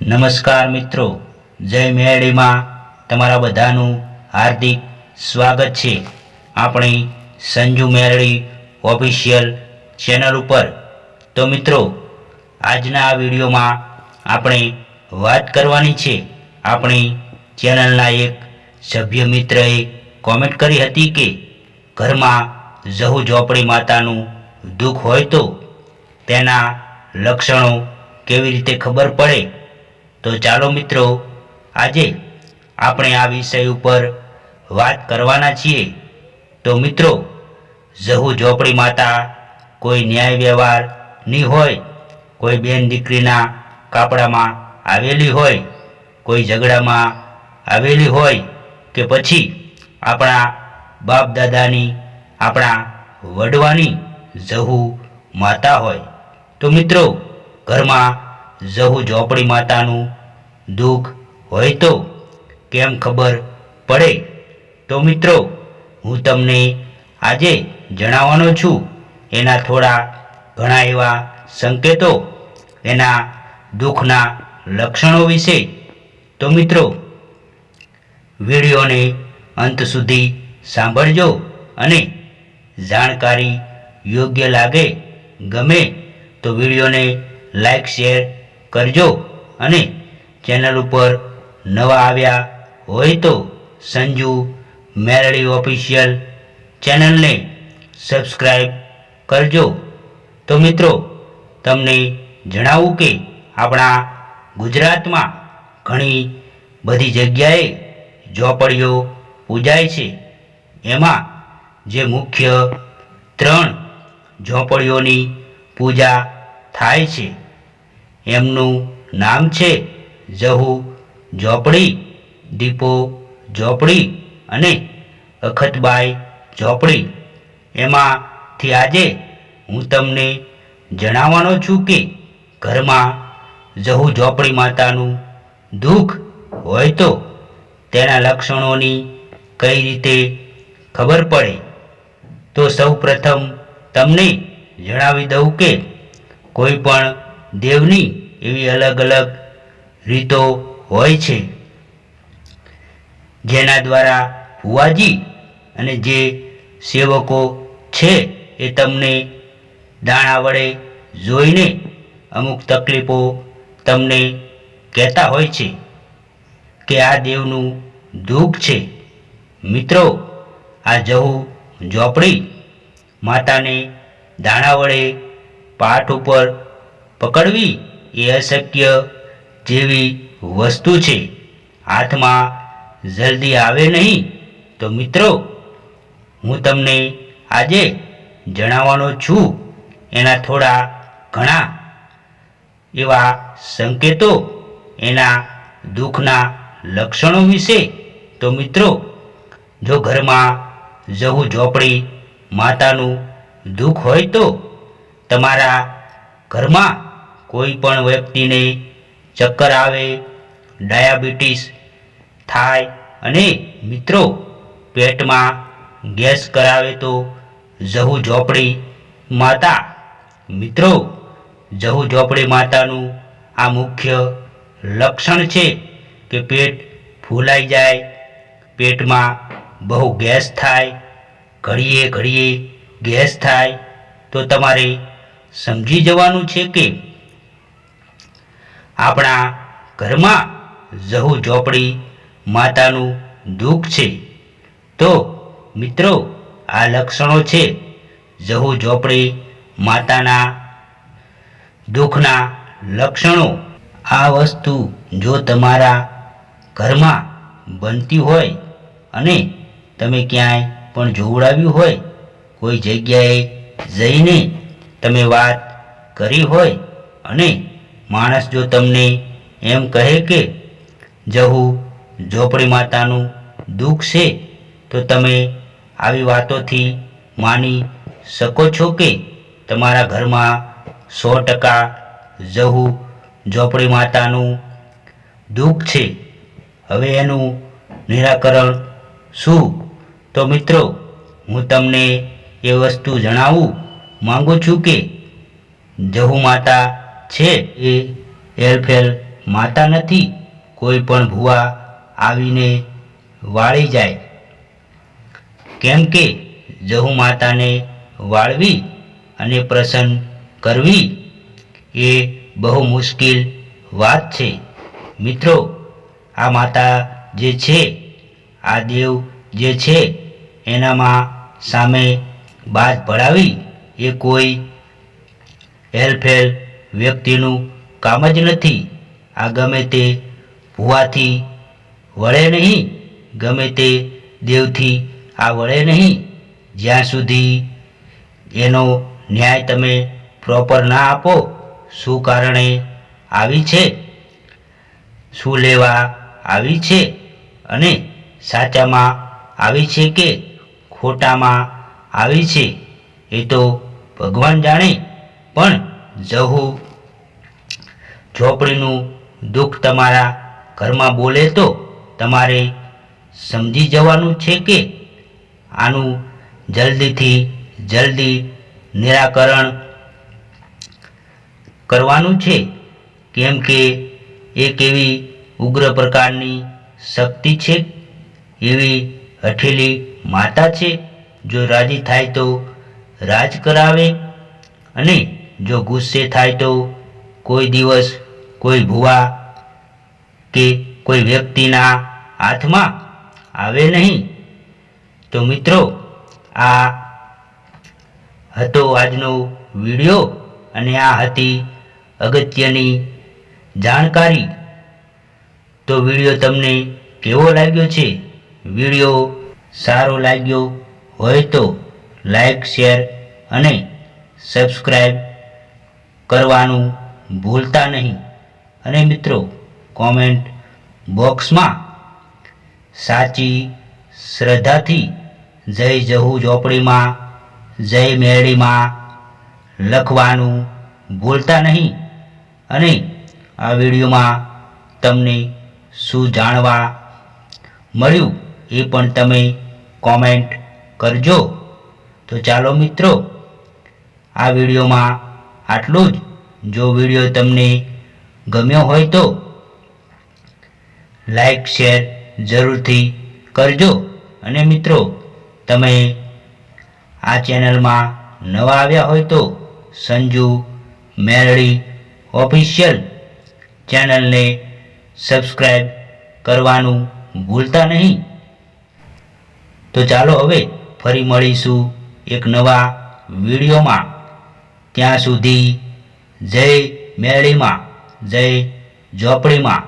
નમસ્કાર મિત્રો. જય મેળીમાં તમારા બધાનું હાર્દિક સ્વાગત છે. આપણી સંજુ મેરડી ઓફિશિયલ ચેનલ ઉપર. તો મિત્રો, આજના આ વિડીયોમાં આપણે વાત કરવાની છે. આપણી ચેનલના એક સભ્ય મિત્રએ કોમેન્ટ કરી હતી કે, ઘરમાં જહુ ઝોપડી માતાનું દુઃખ હોય તો તેના લક્ષણો કેવી રીતે ખબર પડે? તો ચાલો મિત્રો, આજે આપણે આ વિષય ઉપર વાત કરવાના છીએ. તો મિત્રો, જહુ ઝોપડી માતા કોઈ ન્યાય વ્યવહારની હોય, કોઈ બેન દીકરીના કાપડામાં આવેલી હોય, કોઈ ઝઘડામાં આવેલી હોય કે પછી આપણા બાપ દાદાની, આપણા વડવાની જહુ માતા હોય. તો મિત્રો, ઘરમાં જહુ ઝોપડી માતાનું દુઃખ હોય તો કેમ ખબર પડે? તો મિત્રો, હું તમને આજે જણાવવાનો છું એના થોડા ઘણા એવા સંકેતો, એના દુઃખના લક્ષણો વિશે. તો મિત્રો, વિડીયોને અંત સુધી સાંભળજો અને જાણકારી યોગ્ય લાગે, ગમે તો વિડીયોને લાઈક, શેર કરજો અને ચેનલ ઉપર નવા આવ્યા હોય તો સંજુ મેરડી ઓફિશિયલ ચેનલને સબસ્ક્રાઈબ કરજો. તો મિત્રો, તમને જણાવું કે આપણા ગુજરાતમાં ઘણી બધી જગ્યાએ ઝોપડીઓ પૂજાય છે. એમાં જે મુખ્ય ત્રણ ઝોપડીઓની પૂજા થાય છે. એમનું નામ છે જહુ, ઝોપડી, દીપો, ઝોપડી અને અખતબાઈ ઝોપડી. એમાંથી આજે હું તમને જણાવવાનો છું કે ઘરમાં જહુ ઝોપડી માતાનું દુઃખ હોય તો તેના લક્ષણોની કઈ રીતે ખબર પડે? તો સૌ પ્રથમ તમને જણાવી દઉં કે કોઈ પણ દેવની એવી અલગ અલગ રીતો હોય છે. જેના દ્વારા ફુવાજી અને જે સેવકો છે એ તમને દાણા વડે જોઈને અમુક તકલીફો તમને કહેતા હોય છે કે આ દેવનું દુઃખ છે. મિત્રો, આ જહુ ઝોપડી માતાને દાણા વડે પાઠ ઉપર પકડવી એ અશક્ય જેવી વસ્તુ છે. હાથમાં જલ્દી આવે નહીં તો મિત્રો, હું તમને આજે જણાવવાનો છું એના થોડા ઘણા એવા સંકેતો, એના દુઃખના લક્ષણો વિશે. તો મિત્રો, જો ઘરમાં જવું ઝોપડી માતાનું દુઃખ હોય તો તમારા ઘરમાં કોઈ પણ વ્યક્તિને ચક્કર આવે, ડાયાબિટીસ થાય અને મિત્રો પેટમાં ગેસ કરાવે તો જહુ ઝોપડી માતા, મિત્રો જહુ ઝોપડી માતાનું આ મુખ્ય લક્ષણ છે કે પેટ ફૂલાઈ જાય, પેટમાં બહુ ગેસ થાય, ઘડીએ ઘડીએ ગેસ થાય, તો તમારે સમજી જવાનું છે કે આપણા ઘરમાં જહુ ઝોપડી માતાનું દુઃખ છે. તો મિત્રો, આ લક્ષણો છે જહુ ઝોપડી માતાના દુઃખના લક્ષણો. આ વસ્તુ જો તમારા ઘરમાં બનતી હોય અને તમે ક્યાંય પણ જોવડાવ્યું હોય, કોઈ જગ્યાએ જઈને તમે વાત કરી હોય અને માણસ જો તમને એમ કહે કે જહુ ઝોપડી માતાનું દુઃખ છે, તો તમે આવી વાતોથી માની શકો છો કે તમારા ઘરમાં સો ટકા જહુ ઝોપડી માતાનું દુઃખ છે. હવે એનું નિરાકરણ શું? તો મિત્રો, હું તમને એ વસ્તુ જણાવું માગું છું કે જહુ માતા છે એ હેરફેર માતા નથી, કોઈ પણ ભૂવા આવીને વાળી જાય. કેમ કે જહુ માતાને વાળવી અને પ્રસન્ન કરવી એ બહુ મુશ્કેલ વાત છે. મિત્રો, આ માતા જે છે, આ દેવ જે છે, એનામાં સામે બાજ પડાવી, એ કોઈ હેલફેલ વ્યક્તિનું કામ જ નથી. આ ગમે તે ભૂવાથી વળે નહીં, ગમે તે દેવથી આ વળે નહીં. જ્યાં સુધી એનો ન્યાય તમે પ્રોપર ના આપો, શું કારણે આવી છે? શું લેવા આવી છે? અને સાચામાં આવી છે કે ખોટામાં આવી છે? એ તો ભગવાન જાણે. પણ જહુ, ઝોપડીનું દુઃખ તમારા ઘરમાં બોલે તો તમારે સમજી જવાનું છે કે? આનું જલ્દીથી જલ્દી નિરાકરણ કરવાનું છે. કેમ કે એક એવી ઉગ્ર પ્રકારની શક્તિ છે? એવી હઠેલી માતા છે. જો રાજી થાય તો રાજ કરાવે અને જો ગુસ્સે થાય તો કોઈ દિવસ કોઈ ભૂવા કે કોઈ વ્યક્તિના હાથમાં આવે નહીં. તો મિત્રો, આ હતો આજનો વીડિયો અને આ હતી અગત્યની જાણકારી. તો વીડિયો તમને કેવો લાગ્યો છે? વીડિયો સારો લાગ્યો હોય તો લાઈક, શેર અને સબસ્ક્રાઈબ કરવાનું ભૂલતા નહીં. અને મિત્રો કોમેન્ટ બોક્સમાં સાચી શ્રદ્ધાથી જય જહુ ઝોપડીમાં, જય મેળીમાં લખવાનું ભૂલતા નહીં. અને આ વિડીયોમાં તમને શું જાણવા મળ્યું એ પણ તમે કોમેન્ટ કરજો. તો ચાલો મિત્રો, આ વિડીયોમાં આટલું જ. જો વીડિયો તમને ગમ્યો હોય તો લાઈક, શેર જરૂરથી કરજો. અને મિત્રો, તમે આ ચેનલમાં નવા આવ્યા હોય તો સંજુ મેરડી ઓફિશિયલ ચેનલને સબસ્ક્રાઈબ કરવાનું ભૂલતા નહીં. તો ચાલો હવે ફરી મળીશું એક નવા વિડીયોમાં. ત્યાં સુધી જય મેળીમાં જય ઝોપડીમાં.